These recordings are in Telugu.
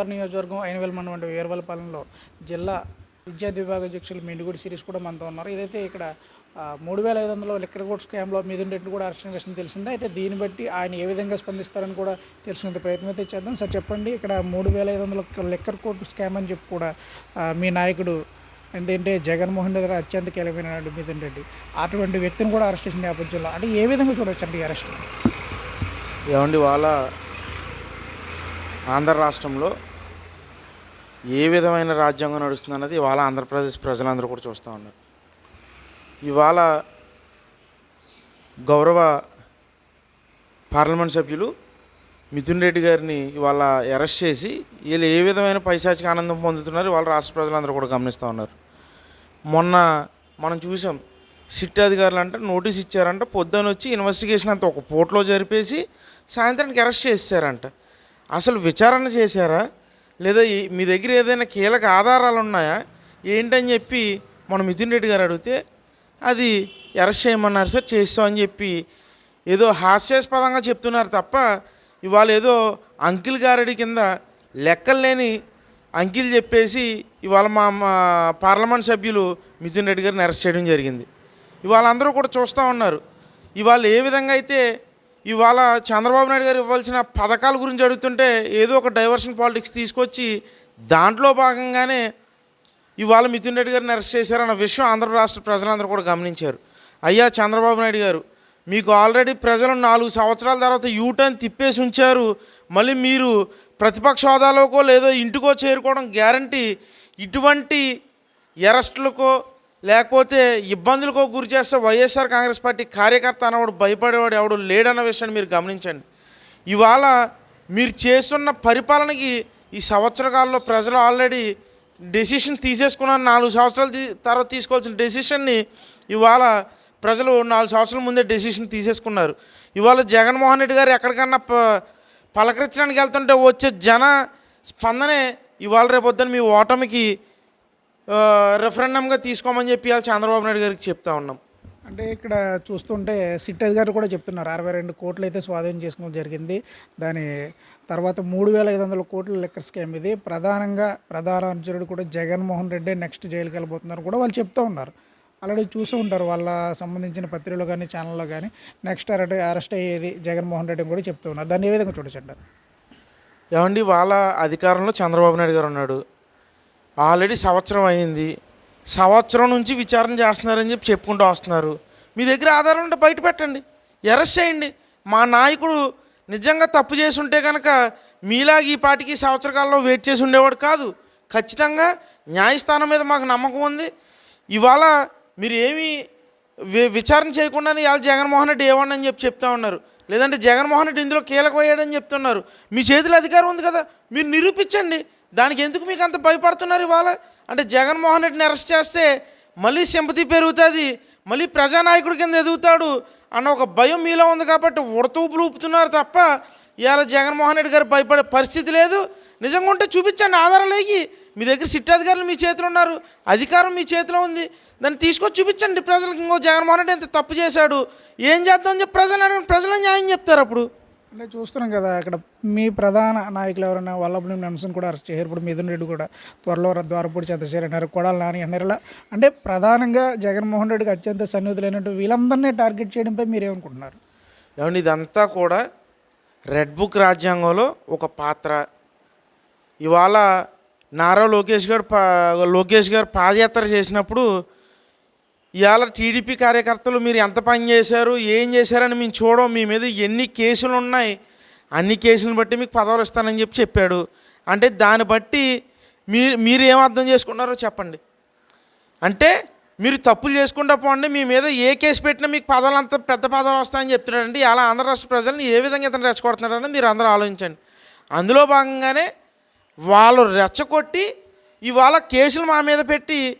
భీమవరం నియోజకవర్గం ఐనవేల మండలం వంటి వీరవలపాలెంలో జిల్లా విద్యా విభాగ అధ్యక్షులు మెండిగూడి సిరీస్ కూడా మనతో ఉన్నారు. ఇదైతే ఇక్కడ మూడు వేల ఐదు వందల లిక్కర్ కోట్ స్కామ్లో మిథున్ కూడా అరెస్ట్ కృష్ణ తెలిసిందే. అయితే దీన్ని బట్టి ఆయన ఏ విధంగా స్పందిస్తారని కూడా తెలుసుకునే ప్రయత్నం అయితే చేద్దాం. సార్ చెప్పండి ఇక్కడ మూడు వేల ఐదు వందల లిక్కర్ కోట్ స్కామ్ అని చెప్పి కూడా మీ నాయకుడు ఏంటంటే జగన్మోహన్ రెడ్డి అత్యంత కీలకమైన మిథున్ రెడ్డి అటువంటి వ్యక్తిని కూడా అరెస్ట్ చేసిన నేపథ్యంలో అంటే ఏ విధంగా చూడొచ్చు అండి అరెస్ట్ ఏమండి వాళ్ళ ఆంధ్ర రాష్ట్రంలో ఏ విధమైన రాజ్యాంగం నడుస్తుంది అన్నది ఇవాళ ఆంధ్రప్రదేశ్ ప్రజలందరూ కూడా చూస్తూ ఉన్నారు. ఇవాళ గౌరవ పార్లమెంట్ సభ్యులు మిథున్ రెడ్డి గారిని ఇవాళ అరెస్ట్ చేసి వీళ్ళు ఏ విధమైన పైశాచిక ఆనందం పొందుతున్నారు వాళ్ళ రాష్ట్ర ప్రజలందరూ కూడా గమనిస్తూ ఉన్నారు. మొన్న మనం చూసాం సిట్ అధికారులు అంటే నోటీస్ ఇచ్చారంట పొద్దున వచ్చి ఇన్వెస్టిగేషన్ అంతా ఒక పోర్ట్లో జరిపేసి సాయంత్రానికి అరెస్ట్ చేశారంట అసలు విచారణ చేశారా? లేదా మీ దగ్గర ఏదైనా కీలక ఆధారాలు ఉన్నాయా ఏంటని చెప్పి మన మిథున్ రెడ్డి గారు అడిగితే అది అరెస్ట్ చేయమన్నారు సార్ చేస్తామని చెప్పి ఏదో హాస్యాస్పదంగా చెప్తున్నారు తప్ప ఇవాళ ఏదో అంకిల్ గారడి కింద లెక్కలు లేని అంకిల్ చెప్పేసి ఇవాళ మా మా పార్లమెంట్ సభ్యులు మిథున్ రెడ్డి గారిని అరెస్ట్ చేయడం జరిగింది. ఇవాళ అందరూ కూడా చూస్తూ ఉన్నారు. ఇవాళ ఏ విధంగా అయితే ఇవాళ చంద్రబాబు నాయుడు గారు ఇవ్వాల్సిన పథకాల గురించి అడుగుతుంటే ఏదో ఒక డైవర్షన్ పాలిటిక్స్ తీసుకొచ్చి దాంట్లో భాగంగానే ఇవాళ మిథున్ రెడ్డి గారిని అరెస్ట్ చేశారన్న విషయం ఆంధ్ర రాష్ట్ర ప్రజలందరూ కూడా గమనించారు. అయ్యా చంద్రబాబు నాయుడు గారు మీకు ఆల్రెడీ ప్రజలు నాలుగు సంవత్సరాల తర్వాత యూటర్న్ తిప్పేసి ఉంచారు. మళ్ళీ మీరు ప్రతిపక్ష హోదాలోకో లేదో ఇంటికో చేరుకోవడం గ్యారంటీ. ఇటువంటి అరెస్టులకో లేకపోతే ఇబ్బందులకు గురి చేస్తే వైఎస్ఆర్ కాంగ్రెస్ పార్టీ కార్యకర్త అనేవాడు భయపడేవాడు ఎవడు లేడన్న విషయాన్ని మీరు గమనించండి. ఇవాళ మీరు చేస్తున్న పరిపాలనకి ఈ సంవత్సర కాలంలో ప్రజలు ఆల్రెడీ డెసిషన్ తీసేసుకున్నారు. నాలుగు సంవత్సరాల తర్వాత తీసుకోవాల్సిన డెసిషన్ని ఇవాళ ప్రజలు నాలుగు సంవత్సరాల ముందే డెసిషన్ తీసేసుకున్నారు. ఇవాళ జగన్మోహన్ రెడ్డి గారు ఎక్కడికన్నా ప- పలకరించడానికి వెళ్తుంటే వచ్చే జన స్పందనే ఇవాళ రేపొద్దున మీ ఓటమికి రెఫరెండంగా తీసుకోమని చెప్పి చంద్రబాబు నాయుడు గారికి చెప్తా ఉన్నాం. అంటే ఇక్కడ చూస్తుంటే సిట్ అధికారులు కూడా చెప్తున్నారు అరవై రెండు కోట్లు అయితే స్వాధీనం చేసుకోవడం జరిగింది. దాని తర్వాత మూడు వేల ఐదు వందల కోట్ల లెక్కర్ స్కామ్ ఇది. ప్రధానంగా ప్రధాన అనుచరుడు కూడా జగన్మోహన్ రెడ్డి నెక్స్ట్ జైలుకి వెళ్ళిపోతున్నారు కూడా వాళ్ళు చెప్తూ ఉన్నారు. ఆల్రెడీ చూస్తూ ఉంటారు వాళ్ళ సంబంధించిన పత్రికలో కానీ ఛానల్లో కానీ. నెక్స్ట్ అరెస్ట్ అరెస్ట్ అయ్యేది జగన్మోహన్ రెడ్డి కూడా చెప్తూ ఉన్నారు. దాన్ని ఏ విధంగా చూడొచ్చంటారు ఏమండి వాళ్ళ అధికారంలో చంద్రబాబు నాయుడు గారు ఉన్నాడు. ఆల్రెడీ సంవత్సరం అయింది. సంవత్సరం నుంచి విచారణ చేస్తున్నారని చెప్పి చెప్పుకుంటూ వస్తున్నారు. మీ దగ్గర ఆధారం ఉంటే బయట పెట్టండి. అరెస్ట్ చేయండి. మా నాయకుడు నిజంగా తప్పు చేసి ఉంటే కనుక మీలాగ ఈ పాటికి సంవత్సర కాలంలో వెయిట్ చేసి ఉండేవాడు కాదు. ఖచ్చితంగా న్యాయస్థానం మీద మాకు నమ్మకం ఉంది. ఇవాళ మీరు ఏమీ వి- విచారణ చేయకుండానే ఇవాళ జగన్మోహన్ రెడ్డి ఏమన్నా అని చెప్పి చెప్తా ఉన్నారు. లేదంటే జగన్మోహన్ రెడ్డి ఇందులో కీలకమయ్యాడని చెప్తున్నారు. మీ చేతిలో అధికారం ఉంది కదా మీరు నిరూపించండి. దానికి ఎందుకు మీకు అంత భయపడుతున్నారు ఇవాళ? అంటే జగన్మోహన్ రెడ్డిని అరెస్ట్ చేస్తే మళ్ళీ సింపతి పెరుగుతుంది మళ్ళీ ప్రజానాయకుడి కింద ఎదుగుతాడు అన్న ఒక భయం మీలో ఉంది కాబట్టి ఉడతూపులు ఊపుతున్నారు తప్ప ఇవాళ జగన్మోహన్ రెడ్డి గారు భయపడే పరిస్థితి లేదు. నిజంగా ఉంటే చూపించండి ఆధారాలేకి మీ దగ్గర సిట్ అధికారులు మీ చేతిలో ఉన్నారు అధికారం మీ చేతిలో ఉంది. దాన్ని తీసుకొచ్చి చూపించండి ప్రజలకు. ఇంకో జగన్మోహన్ రెడ్డి ఎంత తప్పు చేశాడు. ఏం చేద్దాం చెప్పి ప్రజలు. ప్రజలు న్యాయం చెప్తారు అప్పుడు. అంటే చూస్తున్నాం కదా ఇక్కడ మీ ప్రధాన నాయకులు ఎవరైనా వల్లభనేని నెంసన్ కూడా అరెస్ట్ చేశారు. ఇప్పుడు మిథున్ రెడ్డి కూడా త్వరలో ద్వారపూడి చంద్రశేఖర్ అన్నారు. కొడాలి నాని అన్నారు ఇలా అంటే ప్రధానంగా జగన్మోహన్ రెడ్డికి అత్యంత సన్నిహితులైనట్టు వీళ్ళందరినీ టార్గెట్ చేయడంపై మీరేమనుకుంటున్నారు? ఏమండి ఇదంతా కూడా రెడ్ బుక్ రాజ్యాంగంలో ఒక పాత్ర. ఇవాళ నారా లోకేష్ గారు పా లోకేష్ గారు పాదయాత్ర చేసినప్పుడు ఇవాళ టీడీపీ కార్యకర్తలు మీరు ఎంత పని చేశారు ఏం చేశారని మేము చూడం మీ మీద ఎన్ని కేసులు ఉన్నాయి అన్ని కేసులను బట్టి మీకు పదవులు ఇస్తానని చెప్పి చెప్పాడు. అంటే దాన్ని బట్టి మీరు మీరు ఏం అర్థం చేసుకున్నారో చెప్పండి. అంటే మీరు తప్పులు చేసుకుంటా పోండి మీ మీద ఏ కేసు పెట్టినా మీకు పదవులు అంత పెద్ద పదవులు వస్తాయని చెప్తున్నాడండి అలా ఆంధ్ర రాష్ట్ర ప్రజల్ని ఏ విధంగా ఇతను రెచ్చగొడుతున్నాడని మీరు అందరూ ఆలోచించండి. అందులో భాగంగానే వాళ్ళు రెచ్చగొట్టి ఇవాళ కేసులు మా మీద పెట్టి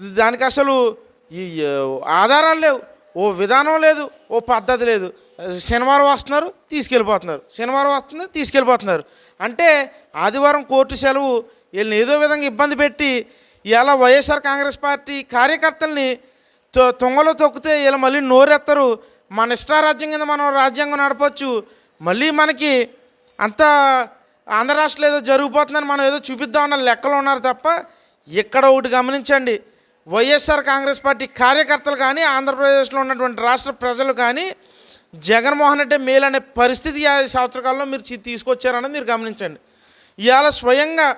దానికి అసలు ఈ ఆధారాలు లేవు. ఓ విధానం లేదు ఓ పద్ధతి లేదు. శనివారం వస్తున్నారు తీసుకెళ్ళిపోతున్నారు. శనివారం వస్తుంది తీసుకెళ్ళిపోతున్నారు. అంటే ఆదివారం కోర్టు సెలవు వీళ్ళని ఏదో విధంగా ఇబ్బంది పెట్టి ఇలా వైఎస్ఆర్ కాంగ్రెస్ పార్టీ కార్యకర్తల్ని తొ- తుంగలో తొక్కితే వీళ్ళు మళ్ళీ నోరెత్తరు. మన ఇష్టారాజ్యం కింద మనం రాజ్యాంగం నడపచ్చు. మళ్ళీ మనకి అంత ఆంధ్ర రాష్ట్రంలో ఏదో జరిగిపోతుందని మనం ఏదో చూపిద్దామన్న లెక్కలు ఉన్నారు తప్ప ఇక్కడ ఒకటి గమనించండి. వైఎస్ఆర్ కాంగ్రెస్ పార్టీ కార్యకర్తలు కానీ ఆంధ్రప్రదేశ్లో ఉన్నటువంటి రాష్ట్ర ప్రజలు కానీ జగన్మోహన్ రెడ్డి మేలు అనే పరిస్థితి ఈ సంవత్సర కాలంలో మీరు తీసుకొచ్చారని తీసుకొచ్చారన్నది మీరు గమనించండి. ఇవాళ స్వయంగా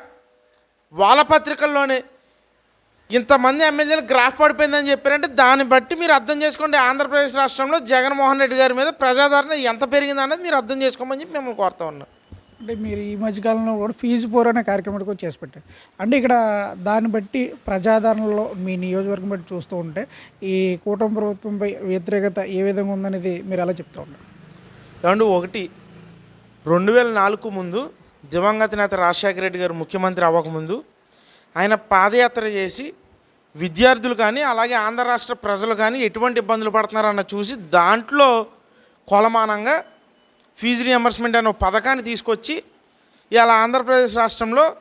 వాళ్ళ పత్రికల్లోనే ఇంతమంది ఎమ్మెల్యేలు గ్రాఫ్ పడిపోయిందని చెప్పారంటే దాన్ని బట్టి మీరు అర్థం చేసుకోండి. ఆంధ్రప్రదేశ్ రాష్ట్రంలో జగన్మోహన్ రెడ్డి గారి మీద ప్రజాదరణ ఎంత పెరిగిందనేది మీరు అర్థం చేసుకోమని చెప్పి మిమ్మల్ని కోరుతా ఉన్నాం. అంటే మీరు ఈ మధ్యకాలంలో కూడా ఫీజు పోర్ అనే కార్యక్రమాన్ని కూడా చేసి పెట్టారు. అంటే ఇక్కడ దాన్ని బట్టి ప్రజాదరణలో మీ నియోజకవర్గం బట్టి చూస్తూ ఉంటే ఈ కూటమి ప్రభుత్వంపై వ్యతిరేకత ఏ విధంగా ఉందనేది మీరు ఎలా చెప్తూ ఉంటారు? ఏమంటే ఒకటి రెండు వేల నాలుగు ముందు దివంగత నేత రాజశేఖర రెడ్డి గారు ముఖ్యమంత్రి అవ్వకముందు ఆయన పాదయాత్ర చేసి విద్యార్థులు కానీ అలాగే ఆంధ్ర రాష్ట్ర ప్రజలు కానీ ఎటువంటి ఇబ్బందులు పడుతున్నారన్న చూసి దాంట్లో కొలమానంగా ఫీజు రియంబర్స్మెంట్ అనే పథకాన్ని తీసుకొచ్చి ఇలా ఆంధ్రప్రదేశ్ రాష్ట్రంలో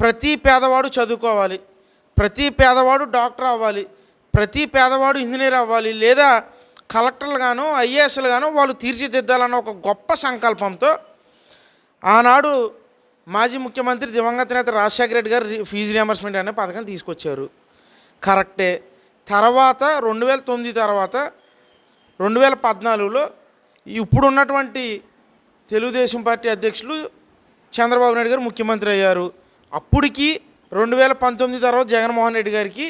ప్రతి పేదవాడు చదువుకోవాలి ప్రతి పేదవాడు డాక్టర్ అవ్వాలి ప్రతి పేదవాడు ఇంజనీర్ అవ్వాలి లేదా కలెక్టర్లు గాను ఐఏఎస్లు గాను వాళ్ళు తీర్చిదిద్దాలన్న ఒక గొప్ప సంకల్పంతో ఆనాడు మాజీ ముఖ్యమంత్రి దివంగత నేత రాజశేఖర రెడ్డి గారు రి- ఫీజు రియంబర్స్మెంట్ అనే పథకం తీసుకొచ్చారు. కరెక్టే. తర్వాత రెండు వేల తొమ్మిది తర్వాత రెండు వేల పద్నాలుగులో ఇప్పుడు ఉన్నటువంటి తెలుగుదేశం పార్టీ అధ్యక్షులు చంద్రబాబు నాయుడు గారు ముఖ్యమంత్రి అయ్యారు. అప్పటికి రెండు వేల పంతొమ్మిది తర్వాత జగన్మోహన్ రెడ్డి గారికి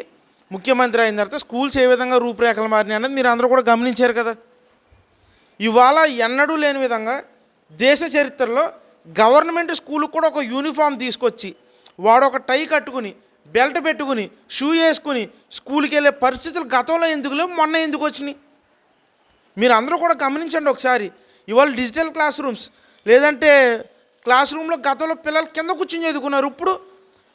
ముఖ్యమంత్రి అయిన తర్వాత స్కూల్స్ ఏ విధంగా రూపురేఖలు మారినాయి అన్నది మీరు అందరూ కూడా గమనించారు కదా. ఇవాళ ఎన్నడూ లేని విధంగా దేశ చరిత్రలో గవర్నమెంట్ స్కూల్కి కూడా ఒక యూనిఫామ్ తీసుకొచ్చి వాడు ఒక టై కట్టుకుని బెల్ట్ పెట్టుకుని షూ వేసుకుని స్కూల్కి వెళ్ళే పరిస్థితులు గతంలో ఎందుకు లేవు మొన్న ఎందుకు వచ్చినాయి? మీరు అందరూ కూడా గమనించండి ఒకసారి. ఇవాళ డిజిటల్ క్లాస్ రూమ్స్ లేదంటే క్లాస్ రూమ్లో గతంలో పిల్లలు కింద కూర్చుని చదువుకున్నారు. ఇప్పుడు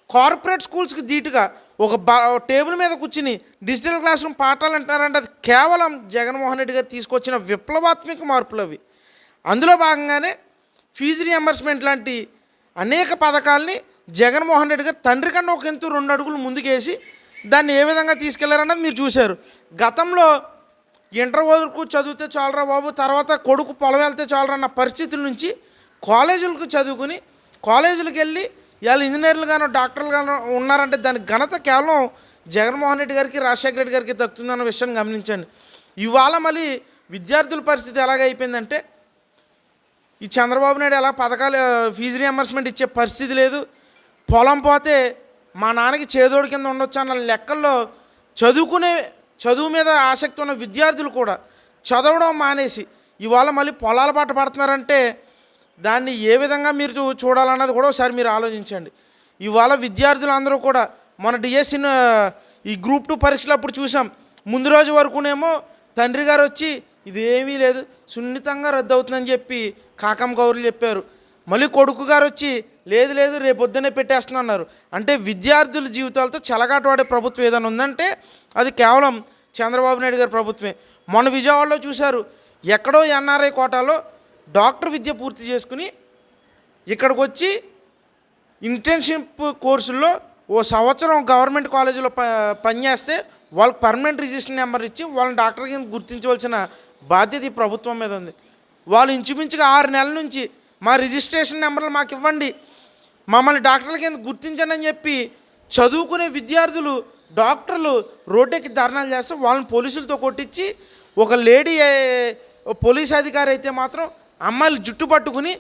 కార్పొరేట్ స్కూల్స్కి ధీటుగా ఒక బా టేబుల్ మీద కూర్చుని డిజిటల్ క్లాస్ రూమ్ పాఠాలు అంటున్నారంటే అది కేవలం జగన్మోహన్ రెడ్డి గారు తీసుకొచ్చిన విప్లవాత్మక మార్పులు అవి. అందులో భాగంగానే ఫీజు రియంబర్స్మెంట్ లాంటి అనేక పథకాల్ని జగన్మోహన్ రెడ్డి గారు తండ్రి కన్నా ఒక ఎంతో రెండు అడుగులు ముందుకేసి దాన్ని ఏ విధంగా తీసుకెళ్ళారన్నది మీరు చూశారు. గతంలో ఇంటర్ వరకు చదివితే చాలరా బాబు తర్వాత కొడుకు పొలం వెళ్తే చాలరా అన్న పరిస్థితుల నుంచి కాలేజీలకు చదువుకుని కాలేజీలకు వెళ్ళి ఇవాళ ఇంజనీర్లు గానో డాక్టర్లు గానో ఉన్నారంటే దాని ఘనత కేవలం జగన్మోహన్ రెడ్డి గారికి రాజశేఖర రెడ్డి గారికి దక్కుతుందన్న విషయాన్ని గమనించండి. ఇవాళ మళ్ళీ విద్యార్థుల పరిస్థితి ఎలాగైపోయిందంటే ఈ చంద్రబాబు నాయుడు ఎలా పథకాలు ఫీజు రియంబర్స్మెంట్ ఇచ్చే పరిస్థితి లేదు. పొలం పోతే మా నాన్నకి చేదోడు కింద ఉండొచ్చు అన్న లెక్కల్లో చదువుకునే చదువు మీద ఆసక్తి ఉన్న విద్యార్థులు కూడా చదవడం మానేసి ఇవాళ మళ్ళీ పొలాల బాట పడుతున్నారంటే దాన్ని ఏ విధంగా మీరు చూ- చూడాలన్నది కూడా ఒకసారి మీరు ఆలోచించండి. ఇవాళ విద్యార్థులు అందరూ కూడా మన డిఎస్సిన్ ఈ గ్రూప్ టూ పరీక్షలు అప్పుడు చూసాం. ముందు రోజు వరకునేమో తండ్రి గారు వచ్చి ఇది ఏమీ లేదు సున్నితంగా రద్దు అవుతుందని చెప్పి కాకం గౌరులు చెప్పారు. మళ్ళీ కొడుకు గారు వచ్చి లేదు లేదు రేపు పెట్టేస్తున్నారు అంటే విద్యార్థుల జీవితాలతో చెలగాటవాడే ప్రభుత్వం ఏదైనా ఉందంటే అది కేవలం చంద్రబాబు నాయుడు గారి ప్రభుత్వమే. మొన్న విజయవాడలో చూశారు ఎక్కడో ఎన్ఆర్ఐ కోటాలో డాక్టర్ విద్య పూర్తి చేసుకుని ఇక్కడికి వచ్చి ఇంటర్న్షిప్ కోర్సుల్లో ఓ సంవత్సరం గవర్నమెంట్ కాలేజీలో ప పనిచేస్తే వాళ్ళకి పర్మనెంట్ రిజిస్టర్ నెంబర్ ఇచ్చి వాళ్ళని డాక్టర్ కింద గుర్తించవలసిన బాధ్యత ఈ ప్రభుత్వం మీద ఉంది. వాళ్ళు ఇంచుమించుగా ఆరు నెలల నుంచి మా రిజిస్ట్రేషన్ నెంబర్లు మాకు ఇవ్వండి మమ్మల్ని డాక్టర్ల కింద గుర్తించండి అని చెప్పి చదువుకునే విద్యార్థులు డాక్టర్లు రోడ్డెక్కి ధర్నాలు చేస్తే వాళ్ళని పోలీసులతో కొట్టించి ఒక లేడీ పోలీస్ అధికారి అయితే మాత్రం అమ్మాయిలు జుట్టు పట్టుకుని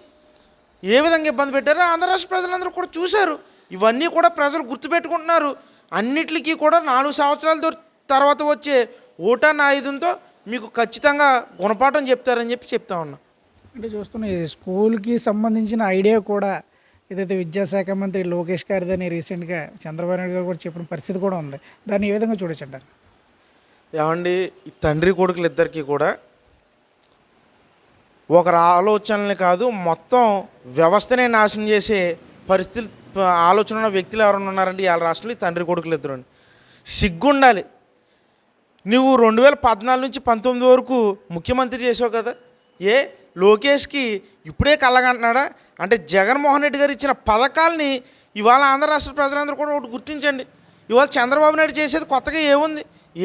ఏ విధంగా ఇబ్బంది పెట్టారో ఆంధ్ర రాష్ట్ర ప్రజలందరూ కూడా చూశారు. ఇవన్నీ కూడా ప్రజలు గుర్తుపెట్టుకుంటున్నారు. అన్నిటికీ కూడా నాలుగు సంవత్సరాల తర్వాత వచ్చే ఓటాన్ ఆయుధంతో మీకు ఖచ్చితంగా గుణపాఠం చెప్తారని చెప్పి చెప్తా ఉన్నా. అంటే చూస్తున్న స్కూల్కి సంబంధించిన ఐడియా కూడా ఏదైతే విద్యాశాఖ మంత్రి లోకేష్ గారిదని రీసెంట్గా చంద్రబాబు నాయుడు గారు కూడా చెప్పిన పరిస్థితి కూడా ఉంది. దాన్ని ఏ విధంగా చూడొచ్చంటారు ఏమండి ఈ తండ్రి కొడుకులు ఇద్దరికీ కూడా ఒకరి ఆలోచనలే కాదు మొత్తం వ్యవస్థనే నాశనం చేసే పరిస్థితి ఆలోచన ఉన్న వ్యక్తులు ఎవరైనా ఉన్నారండి? ఇవాళ రాష్ట్రంలో తండ్రి కొడుకులు ఇద్దరు సిగ్గుండాలి. నువ్వు రెండు వేల పద్నాలుగు నుంచి పంతొమ్మిది వరకు ముఖ్యమంత్రి చేసావు కదా? ఏ? లోకేష్కి ఇప్పుడే కళ్ళగంటున్నాడా అంటే జగన్మోహన్ రెడ్డి గారు ఇచ్చిన పథకాల్ని ఇవాళ ఆంధ్ర రాష్ట్ర ప్రజలందరూ కూడా ఒకటి గుర్తించండి. ఇవాళ చంద్రబాబు నాయుడు చేసేది కొత్తగా ఏముంది?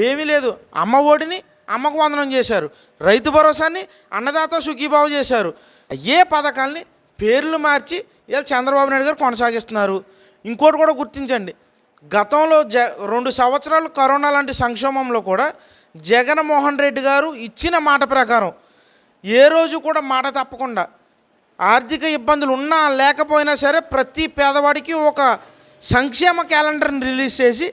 ఏమీ లేదు. అమ్మ ఒడిని అమ్మకు వందనం చేశారు. రైతు భరోసాని అన్నదాత సుఖీబాబు చేశారు. ఏ పథకాల్ని పేర్లు మార్చి ఇలా చంద్రబాబు నాయుడు గారు కొనసాగిస్తున్నారు? ఇంకోటి కూడా గుర్తించండి. గతంలో జ రెండు సంవత్సరాలు కరోనా లాంటి సంక్షోభంలో కూడా జగన్మోహన్ రెడ్డి గారు ఇచ్చిన మాట ప్రకారం ఏ రోజు కూడా మాట తప్పకుండా. ఆర్థిక ఇబ్బందులు ఉన్నా లేకపోయినా సరే ప్రతి పేదవాడికి ఒక సంక్షేమ క్యాలెండర్ని రిలీజ్ చేసి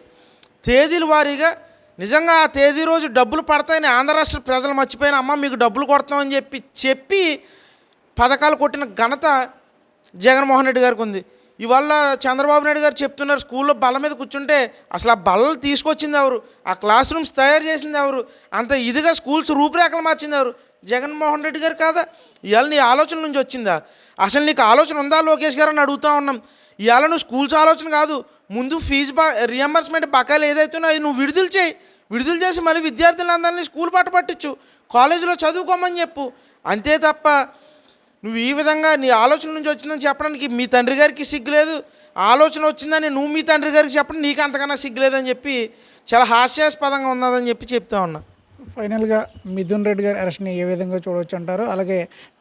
తేదీల వారీగా నిజంగా ఆ తేదీ రోజు డబ్బులు పడతాయని ఆంధ్ర రాష్ట్ర ప్రజలు మర్చిపోయిన అమ్మ మీకు డబ్బులు కొడతామని చెప్పి చెప్పి పథకాలు కొట్టిన ఘనత జగన్మోహన్ రెడ్డి గారికి ఉంది. ఇవాళ చంద్రబాబు నాయుడు గారు చెప్తున్నారు స్కూల్లో బల్ల మీద కూర్చుంటే అసలు ఆ బల్లలు తీసుకొచ్చింది ఎవరు? ఆ క్లాస్ రూమ్స్ తయారు చేసింది ఎవరు? అంత ఇదిగా స్కూల్స్ రూపురేఖలు మార్చింది ఎవరు? జగన్మోహన్ రెడ్డి గారు కాదా? ఇవాళ నీ ఆలోచన నుంచి వచ్చిందా? అసలు నీకు ఆలోచన ఉందా లోకేష్ గారు అని అడుగుతా ఉన్నాం. ఇవాళ నువ్వు స్కూల్స్ ఆలోచన కాదు. ముందు ఫీజు బా రియంబర్స్మెంట్ బకాయిలు ఏదైతే అది నువ్వు విడుదల చేయి. విడుదల చేసి మళ్ళీ విద్యార్థులందరినీ స్కూల్ పాట పట్టించు. కాలేజీలో చదువుకోమని చెప్పు. అంతే తప్ప నువ్వు ఈ విధంగా నీ ఆలోచన నుంచి వచ్చిందని చెప్పడానికి మీ తండ్రి గారికి సిగ్గు లేదు. ఆలోచన వచ్చిందని నువ్వు మీ తండ్రి గారికి చెప్పడం నీకు అంతకన్నా సిగ్గు లేదని చెప్పి చాలా హాస్యాస్పదంగా ఉన్నదని చెప్పి చెప్తా ఉన్నా. ఫైనల్గా మిథున్ రెడ్డి గారి అరెస్ట్ని ఏ విధంగా చూడవచ్చు అంటారు? అలాగే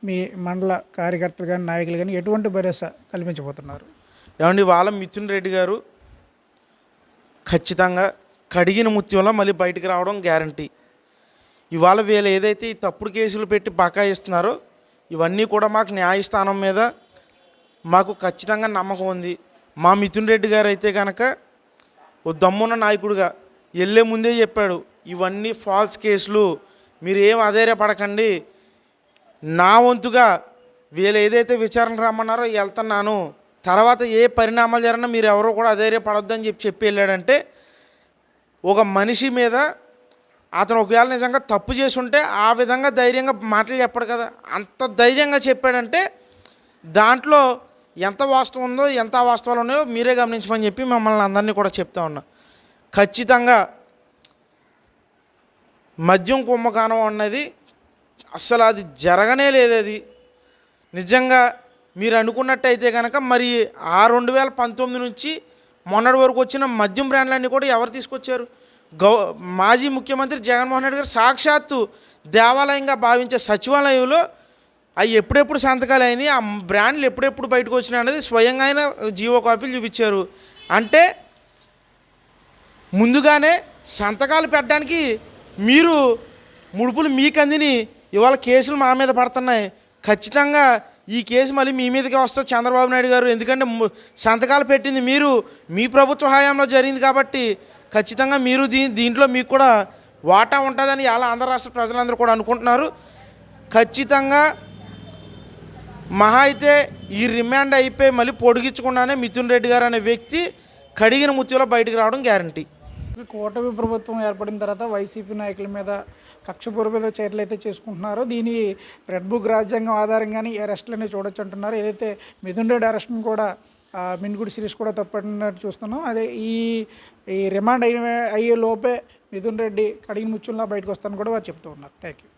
మీ మండల కార్యకర్తలు కానీ నాయకులు కానీ ఎటువంటి భరోసా కల్పించబోతున్నారు? ఏమండి వాళ్ళ మిథున్ రెడ్డి గారు ఖచ్చితంగా కడిగిన ముత్యంలో మళ్ళీ బయటికి రావడం గ్యారంటీ. ఇవాళ వీళ్ళు ఏదైతే ఈ తప్పుడు కేసులు పెట్టి బకాయిస్తున్నారో ఇవన్నీ కూడా మాకు న్యాయస్థానం మీద మాకు ఖచ్చితంగా నమ్మకం ఉంది. మా మిథున్ రెడ్డి గారు అయితే కనుక ఓ దమ్మున్న నాయకుడిగా వెళ్ళే ముందే చెప్పాడు. ఇవన్నీ ఫాల్స్ కేసులు. మీరు ఏం అధైర్యపడకండి. నా వంతుగా వీళ్ళు ఏదైతే విచారణ రమ్మన్నారో వెళ్తున్నాను. తర్వాత ఏ పరిణామాలు జరిగినా మీరు ఎవరో కూడా అధైర్యపడొద్దని చెప్పి చెప్పి వెళ్ళాడంటే ఒక మనిషి మీద అతను ఒకవేళ నిజంగా తప్పు చేసి ఉంటే ఆ విధంగా ధైర్యంగా మాటలు చెప్పడు కదా. అంత ధైర్యంగా చెప్పాడంటే దాంట్లో ఎంత వాస్తవం ఉందో ఎంత వాస్తవాలు ఉన్నాయో మీరే గమనించమని చెప్పి మమ్మల్ని అందరినీ కూడా చెప్తా ఉన్నా. ఖచ్చితంగా మద్యం కుంభకానం అన్నది అస్సలు అది జరగనే లేదు అది. నిజంగా మీరు అనుకున్నట్టయితే కనుక మరి ఆ రెండు వేల పంతొమ్మిది నుంచి మొన్నటి వరకు వచ్చిన మద్యం బ్రాండ్లన్నీ కూడా ఎవరు తీసుకొచ్చారు? గౌ మాజీ ముఖ్యమంత్రి జగన్మోహన్ రెడ్డి గారు సాక్షాత్తు దేవాలయంగా భావించే సచివాలయంలో అవి ఎప్పుడెప్పుడు సంతకాలు అయినాయి ఆ బ్రాండ్లు ఎప్పుడెప్పుడు బయటకు వచ్చినాయి అనేది స్వయంగా ఆయన జీవో కాపీలు చూపించారు. అంటే ముందుగానే సంతకాలు పెట్టడానికి మీరు ముడుపులు మీకు అందిని ఇవాళ కేసులు మా మీద పడుతున్నాయి. ఖచ్చితంగా ఈ కేసు మళ్ళీ మీ మీదకే వస్తుంది చంద్రబాబు నాయుడు గారు. ఎందుకంటే సంతకాలు పెట్టింది మీరు. మీ ప్రభుత్వ హయాంలో జరిగింది కాబట్టి ఖచ్చితంగా మీరు దీ దీంట్లో మీకు కూడా వాటా ఉంటుందని ఇలా ఆంధ్ర రాష్ట్ర ప్రజలందరూ కూడా అనుకుంటున్నారు. ఖచ్చితంగా మహా అయితే ఈ రిమాండ్ అయిపోయి మళ్ళీ పొడిగించకుండానే మిథున్ రెడ్డి గారు అనే వ్యక్తి కడిగిన ముత్యంలో బయటకు రావడం గ్యారంటీ. కూటమి ప్రభుత్వం ఏర్పడిన తర్వాత వైసీపీ నాయకుల మీద కక్షపూర్వక చర్యలు అయితే చేసుకుంటున్నారో దీని రెడ్ బుక్ రాజ్యాంగం ఆధారంగానే ఈ అరెస్టులని చూడొచ్చు అంటున్నారు. ఏదైతే మిథున్ రెడ్డి అరెస్ట్ని కూడా మిన్గుడి సిరీస్ కూడా తప్పట్టినట్టు చూస్తున్నాం. అదే ఈ ఈ రిమాండ్ అయిన అయ్యే లోపే మిథున్ రెడ్డి కడిగిన ముచ్చుల్లా బయటకు వస్తానని కూడా వారు చెప్తూ ఉన్నారు. Thank you